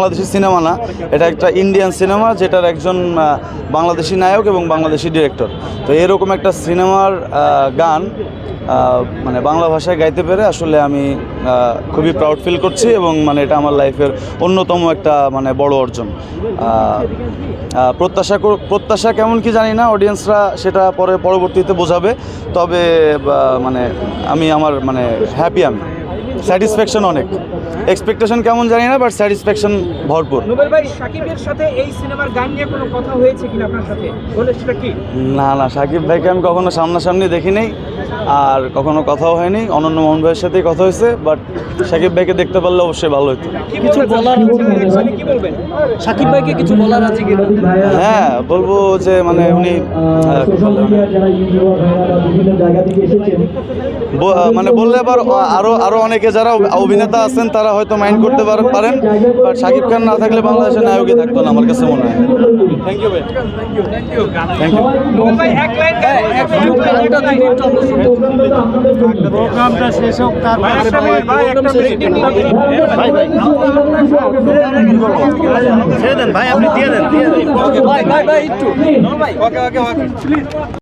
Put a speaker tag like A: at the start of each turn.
A: Bangladeshi cinema না, এটা একটা ইন্ডিয়ান সিনেমা যেটার একজন বাংলাদেশি নায়ক এবং বাংলাদেশি ডিরেক্টর। তো এরকম একটা সিনেমার গান মানে বাংলা ভাষায় গাইতে পেরে আসলে আমি খুবই প্রাউড ফিল করছি এবং মানে এটা আমার লাইফের অন্যতম একটা মানে বড় অর্জন। প্রত্যাশা প্রত্যাশা কেমন কি জানি না অডিয়েন্সরা সেটা পরে, পরবর্তীতে বোঝাবে। তবে মানে আমি আমার মানে হ্যাপি আমি। স্যাটিসফ্যাকশন অনেক। এক্সপেকটেশন কেমন জানি না বাট স্যাটিসফ্যাকশন ভরপুর।
B: নোবেল ভাই সাকিবের সাথে এই সিনেমার গান নিয়ে কোনো কথা হয়েছে কিনা আপনার সাথে? বলে সেটা কি?
A: না না সাকিব ভাইকে আমি কখনো সামনাসামনি দেখি নাই আর কখনো কথাও হয়নি। অনন্য মোহন ভাইয়ের সাথেই কথা হয়েছে বাট সাকিব ভাইকে দেখতে পারলে অবশ্যই ভালো হতো
B: কি কিছু বলার আছে কি বলবেন?
C: সাকিব ভাইকে কিছু বলার আছে
A: হ্যাঁ বলব যে মানে উনি মানে বললে আবার আরও আরও অনেকে যারা অভিনেতা আছেন তারা হয়তো মাইন্ড করতে পারেন বাট সাকিব খান না থাকলে বাংলাদেশের নায়কই থাকতো না আমার কাছে মনে হয়। থ্যাংক ইউ ভাই থ্যাংক ইউ
B: নোবেল ভাই
D: প্রোগ্রামটা শেষ হোক তারপরে ভাই আপনি দিয়ে দেন দিয়ে দেন
C: ভাই ভাই ভাই একটু
B: ওকে ওকে ওকে